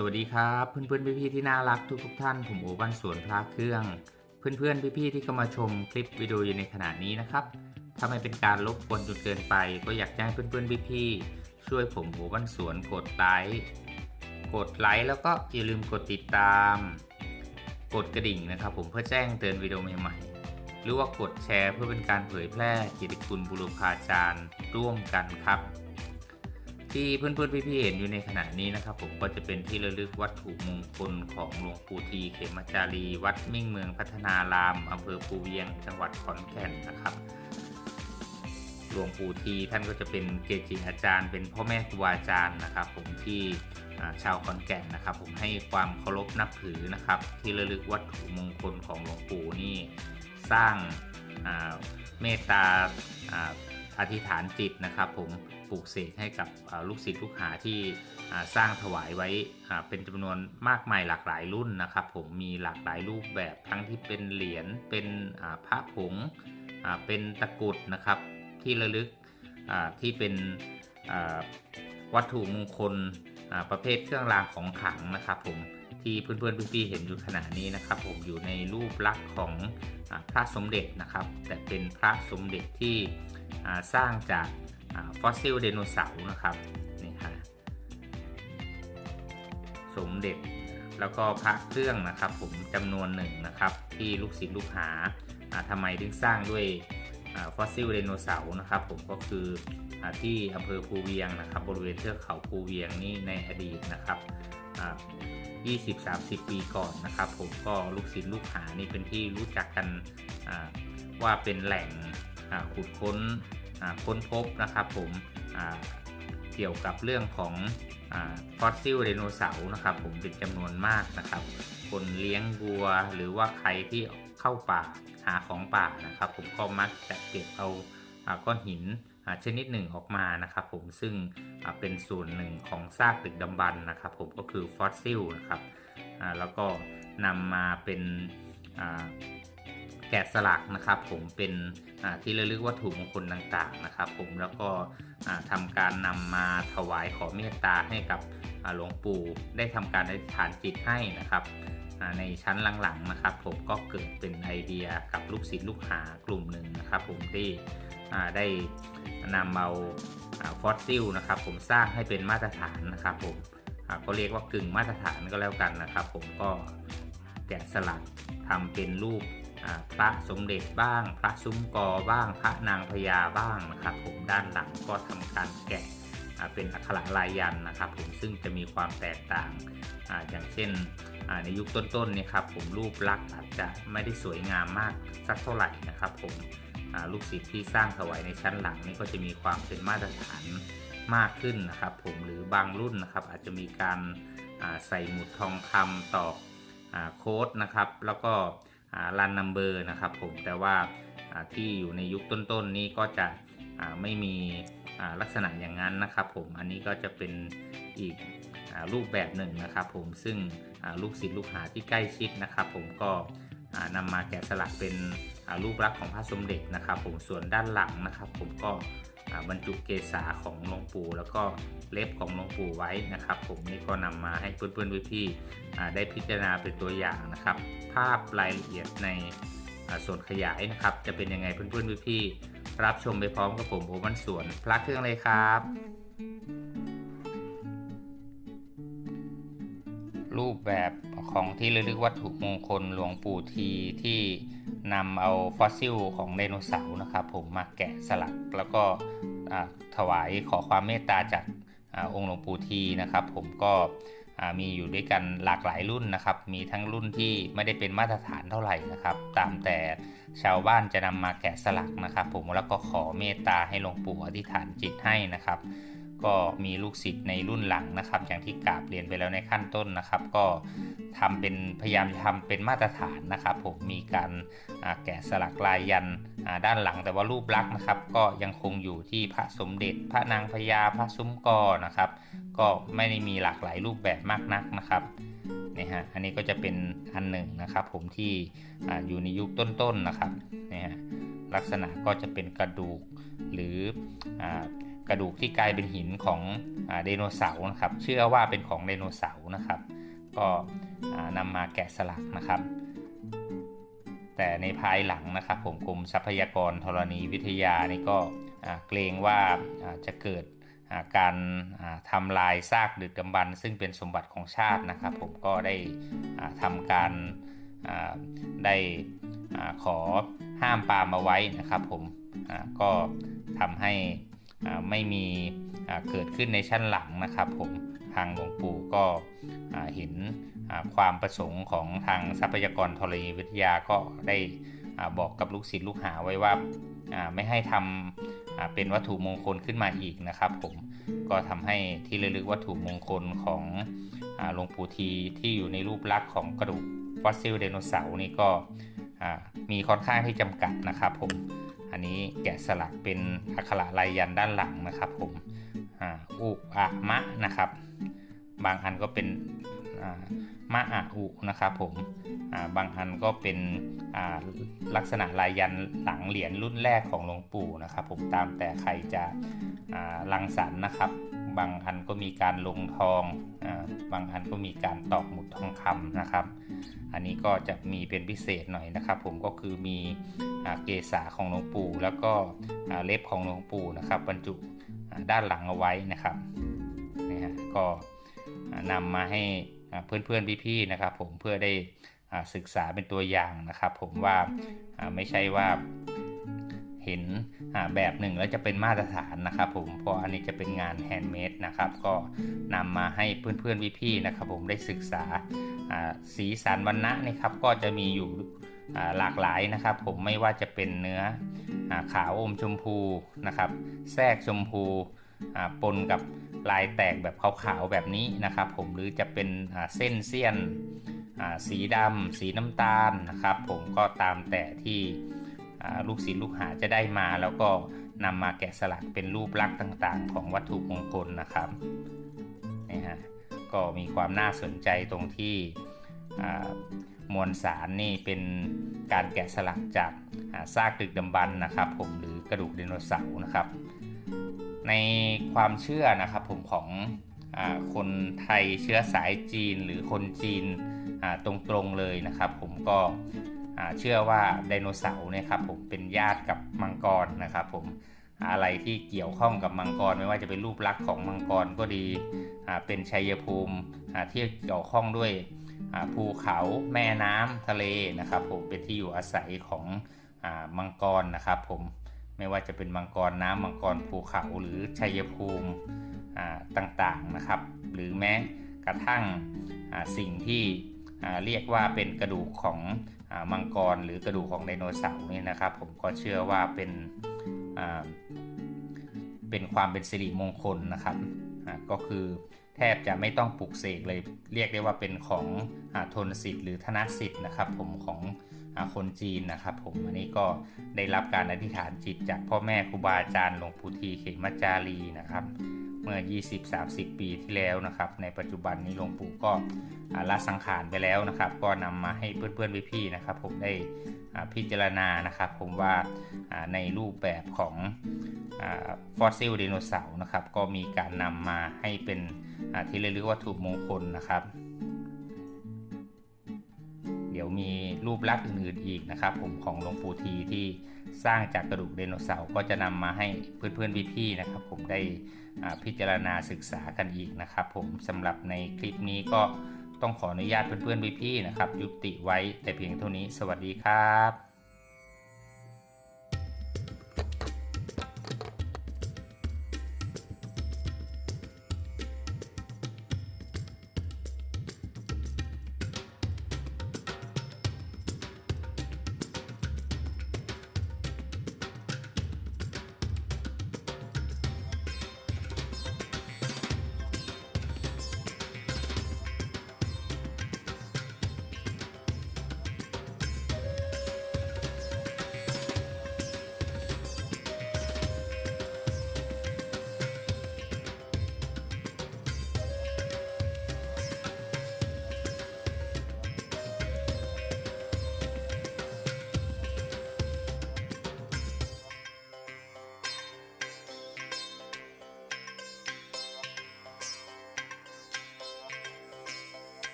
สวัสดีครับเพื่อนๆพี่ๆที่น่ารักทุกๆท่านผมโอบ้านสวนพระเครื่อง เพื่อนๆพี่ๆที่เข้ามาชมคลิปวิดีโออยู่ในขณะนี้นะครับถ้าไม่เป็นการรบกวนจนเกินไป ก็อยากจะให้เพื่อนๆพี่ๆช่วยผมโอบ้านสวนกดไลค์กดไลค์แล้วก็อย่าลืมกดติดตาม กดกระดิ่งนะครับ ผมเพื่อแจ้งเตือนวิดีโอใหม่ๆหรือว่ากดแชร์เพื่อเป็นการเผยแพร่กิตติคุณบุรพาจารย์ร่วมกันครับ ที่เพื่อนๆพี่ๆเห็นอยู่ในขณะนี้นะครับ ผมก็จะเป็นที่ระลึกวัตถุมงคลของหลวงปู่ทีเขมจารี วัดมิ่งเมืองพัฒนารามอำเภอภูเวียง จังหวัดขอนแก่นนะครับหลวงปู่ทีท่านก็จะเป็นเกจิอาจารย์ เป็นพ่อแม่ครูอาจารย์นะครับ ผมที่ชาวขอนแก่นนะครับ ผมให้ความเคารพนับถือนะครับ ที่ระลึกวัตถุมงคลของหลวงปู่นี่สร้างเมตตา อธิษฐานจิตนะครับผมปลูกเสกให้กับลูกศิษย์ลูกหาที่สร้างถวายไว้เป็นจำนวนมากมายหลากหลายรุ่นนะครับ ผมมีหลากหลายรูปแบบทั้งที่เป็นเหรียญเป็นอ่าพระผงเป็นตะกรุดนะครับที่ระลึกที่เป็นวัตถุมงคลประเภทเครื่องรางของขลังนะครับผมที่เพื่อนๆพี่ๆเห็นอยู่ขณะนี้นะครับ ผมอยู่ในรูปลักษณ์ของอพระสมเด็จนะครับ แต่เป็นพระสมเด็จที่ สร้างจากฟอสซิลไดโนเสาร์นะครับนี่ฮะสมเด็จแล้วก็พระเครื่องนะครับ ผมจำนวนหนึ่งนะครับ ที่ลูกศิษย์ลูกหาทำไมถึงสร้างด้วยฟอสซิลไดโนเสาร์นะครับ ผมก็คืออที่อำเภอภูเวียงนะครับ บริเวณเทือกเขาภูเวียงนี่ในอดีตนะครับอ่า20-30 ปีก่อนนะครับ ผมก็ลูกศิษย์ลูกหานี่เป็นที่รู้จักกันว่าเป็นแหล่ง ขุดค้นค้นพบนะครับผมเกี่ยวกับเรื่องของฟอสซิลไดโนเสาร์นะครับผมเป็นจำนวนมากนะครับ คนเลี้ยงวัวหรือว่าใครที่เข้าป่าหาของป่านะครับ ผมก็มักจะเก็บเอาก้อนหินชนิดหนึ่งออกมานะครับ ผมซึ่งเป็นส่วนหนึ่งของซากดึกดำบรรพ์นะครับ ผมก็คือฟอสซิลนะครับแล้วก็นำมาเป็น แกะสลักนะครับผมเป็นที่ระลึกวัตถุมงคลต่างๆนะครับผมแล้วก็อ่าทำการนำมาถวายขอเมตตาให้กับหลวงปู่ได้ทำการอธิษฐานจิตให้นะครับในชั้นหลังๆนะครับ ผมก็เกิดเป็นไอเดียกับลูกศิษย์ลูกหากลุ่มหนึ่งนะครับ ผมที่ได้นำเอาฟอสซิลนะครับ ผมสร้างให้เป็นมาตรฐานนะครับ ผมอ่าก็เรียกว่ากึ่งมาตรฐานก็แล้วกันนะครับ ผมก็แกะสลักทำเป็นรูป พระสมเด็จบ้าง พระซุ้มกอบ้าง พระนางพญาบ้างนะครับ ผมด้านหลังก็ทำการแกะเป็นอักขระลายยันนะครับ ผมซึ่งจะมีความแตกต่างออย่างเช่นในยุคต้นๆเนี่ยครับผมรูปลักษณ์อาจจะไม่ได้สวยงามมากสักเท่าไหร่นะครับ ผมลูกศิษย์ที่สร้างถวายในชั้นหลังนี่ก็จะมีความเป็นมาตรฐานมากขึ้นนะครับ ผมหรือบางรุ่นนะครับ อาจจะมีการใส่หมุดทองคำตอกโค้ดนะครับ แล้วก็ รันนัมเบอร์นะครับผมแต่ว่าที่อยู่ในยุคต้นๆนี้ก็จะไม่มีลักษณะอย่างนั้นนะครับผมอันนี้ก็จะเป็นอีกรูปแบบหนึ่งนะครับผมซึ่งลูกศิษย์ลูกหาที่ใกล้ชิดนะครับผมก็อ่านำมาแกะสลักเป็นรูปลักษณ์ของพระสมเด็จนะครับผมส่วนด้านหลังนะครับผมก็ บรรจุเกศาของหลวงปู่แล้วก็เล็บของหลวงปู่ไว้นะครับ ผมนี่ก็นำมาให้เพื่อนๆพี่ๆอ่ได้พิจารณาเป็นตัวอย่างนะครับ ภาพรายละเอียดในส่วนขยายนะครับ จะเป็นยังไงเพื่อนๆพี่ๆรับชมไปพร้อมกับผมโอวันสวนพระเครื่องเลยครับรูปแบบของที่ระลึกวัตถุมงคลหลวงปู่ทีที่ นำเอาฟอสซิลของไดโนเสาร์นะครับ ผมมาแกะสลักแล้วก็อ่าถวายขอความเมตตาจากอาองค์หลวงปู่ทีนะครับ ผมก็อ่ามีอยู่ด้วยกันหลากหลายรุ่นนะครับ มีทั้งรุ่นที่ไม่ได้เป็นมาตรฐานเท่าไหร่นะครับ ตามแต่ชาวบ้านจะนำมาแกะสลักนะครับ ผมแล้วก็ขอเมตตาให้หลวงปู่อธิษฐานจิตให้นะครับ ก็มีลูกศิษย์ในรุ่นหลังนะครับ อย่างที่กราบเรียนไปแล้วในขั้นต้นนะครับ ก็ทำเป็นพยายามทำเป็นมาตรฐานนะครับ ผมมีการแกะสลักลายยันด้านหลังแต่ว่ารูปลักษณ์นะครับ ก็ยังคงอยู่ที่พระสมเด็จ พระนางพญาพระซุ้มกอนะครับ ก็ไม่ได้มีหลากหลายรูปแบบมากนักนะครับนี่ฮะอันนี้ก็จะเป็นอันหนึ่งนะครับ ผมที่ออยู่ในยุคต้นๆนะครับนี่ฮะลักษณะก็จะเป็นกระดูกหรืออ กระดูกที่กลายเป็นหินของไดโนเสาร์นะครับ เชื่อว่าเป็นของไดโนเสาร์นะครับ ก็นำมาแกะสลักนะครับ แต่ในภายหลังนะครับผมกรมทรัพยากรธรณีวิทยานี่ก็เกรงว่าจะเกิดการอ่าทำลายซากดึกดำบรรพ์ซึ่งเป็นสมบัติของชาตินะครับ ผมก็ได้อ่าทำการได้ขอห้ามปามเอาไว้นะครับ ผมก็ทำให้ ไม่มีเกิดขึ้นในชั้นหลังนะครับผมทางหลวงปู่ก็เห็นความประสงค์ของทางทรัพยากรธรณีวิทยาก็ได้บอกกับลูกศิษย์ลูกหาไว้ว่าไม่ให้ทำอ่าเป็นวัตถุมงคลขึ้นมาอีกนะครับ ผมก็ทำให้ที่ระลึกวัตถุมงคลของหลวงปู่ทีที่อยู่ในรูปลักษณ์ของกระดูกฟอสซิลไดโนเสาร์นี่ก็มีค่อนข้างที่จำกัดนะครับ ผม อันนี้แกะสลักเป็นอักขระลายยันด้านหลังนะครับผมอุอะมะนะครับ บางอันก็เป็นมะอะอุนะครับผมบางอันก็เป็นลักษณะลายยันหลังเหรียญรุ่นแรกของหลวงปู่นะครับ ผมตามแต่ใครจะรังสรรค์นะครับ บางอันก็มีการลงทองอาบางอันก็มีการตอกหมุดทองคำนะครับ อันนี้ก็จะมีเป็นพิเศษหน่อยนะครับ ผมก็คือมีอเกษาของหลวงปู่แล้วก็เล็บของหลวงปู่นะครับบรรจุด้านหลังเอาไว้นะครับนี่ฮะก็อ่านำมาให้อ่าเพื่อนๆพี่ๆนะครับ ผมเพื่อได้ศึกษาเป็นตัวอย่างนะครับ ผมว่าไม่ใช่ว่าเห็น แบบหนึ่งแล้วจะเป็นมาตรฐานนะครับผมเพราะอันนี้จะเป็นงานแฮนด์เมดนะครับก็นำมาให้เพื่อนๆพี่ๆนะครับผมได้ศึกษาสีสันวันณะนี่ครับก็จะมีอยู่หลากหลายนะครับ ผมไม่ว่าจะเป็นเนื้ออขาวอมชมพูนะครับแทรกชมพูปนกับลายแตกแบบขาวๆแบบนี้นะครับ ผมหรือจะเป็นเส้นเสี้ยนสีดำสีน้ำตาลนะครับ ผมก็ตามแต่ที่ ลูกศิษย์ลูกหาจะได้มา แล้วก็นำมาแกะสลักเป็นรูปลักษณ์ต่างๆ ของวัตถุมงคลนะครับนี่ฮะก็มีความน่าสนใจตรงที่มวลสารนี่เป็นการแกะสลักจากซากดึกดำบรรนะครับผมหรือกระดูกไดโนเสาร์นะครับ ในความเชื่อนะครับผมของอคนไทยเชื้อสายจีนหรือคนจีนตรงๆเลยนะครับ ผมก็ เชื่อว่าไดโนเสาร์เนี่ยครับผมเป็นญาติกับมังกรนะครับผมอะไรที่เกี่ยวข้องกับมังกรไม่ว่าจะเป็นรูปลักษณ์ของมังกรก็ดีเป็นชัยภูมิที่เกี่ยวข้องด้วยภูเขาแม่น้ำทะเลนะครับผมเป็นที่อยู่อาศัยของอมังกรนะครับผมไม่ว่าจะเป็นมังกรน้ำมังกรภูเขาหรือชัยภูมิต่างๆนะครับ หรือแม้กระทั่งสิ่งที่เรียกว่าเป็นกระดูกของ มังกรหรือกระดูกของไดโนเสาร์นี่นะครับ ผมก็เชื่อว่าเป็นเป็นความเป็นสิริมงคลนะครับก็คือแทบจะไม่ต้องปลุกเสกเลยเรียกได้ว่าเป็นของอาทนสิทธิ์หรือธนสิทธิ์นะครับ ผมของอาคนจีนนะครับ ผมอันนี้ก็ได้รับการอธิษฐานจิตจากพ่อแม่ครูบาอาจารย์หลวงปู่ทีเขมจารีนะครับ มื่อ 20-30 ปีที่แล้วนะครับ ในปัจจุบันนี้หลวงปู่ก็ละสังขารไปแล้วนะครับ ก็นำมาให้เพื่อนๆพี่ๆนะครับ ผมได้พิจารณานะครับ ผมว่าในรูปแบบของฟอสซิลไดโนเสาร์นะครับ ก็มีการนำมาให้เป็นที่เรียกว่าวัตถุมงคลนะครับเดี๋ยวมีรูปลักษณ์อื่นๆอีกนะครับ ผมของหลวงปู่ทีที่สร้างจากกระดูกไดโนเสาร์ก็จะนำมาให้เพื่อนๆพี่ๆนะครับ ผมได้ พิจารณาศึกษากันอีกนะครับ ผมสำหรับในคลิปนี้ก็ต้องขออนุญาตเพื่อนๆพี่ๆนะครับ ยุติไว้แต่เพียงเท่านี้ สวัสดีครับ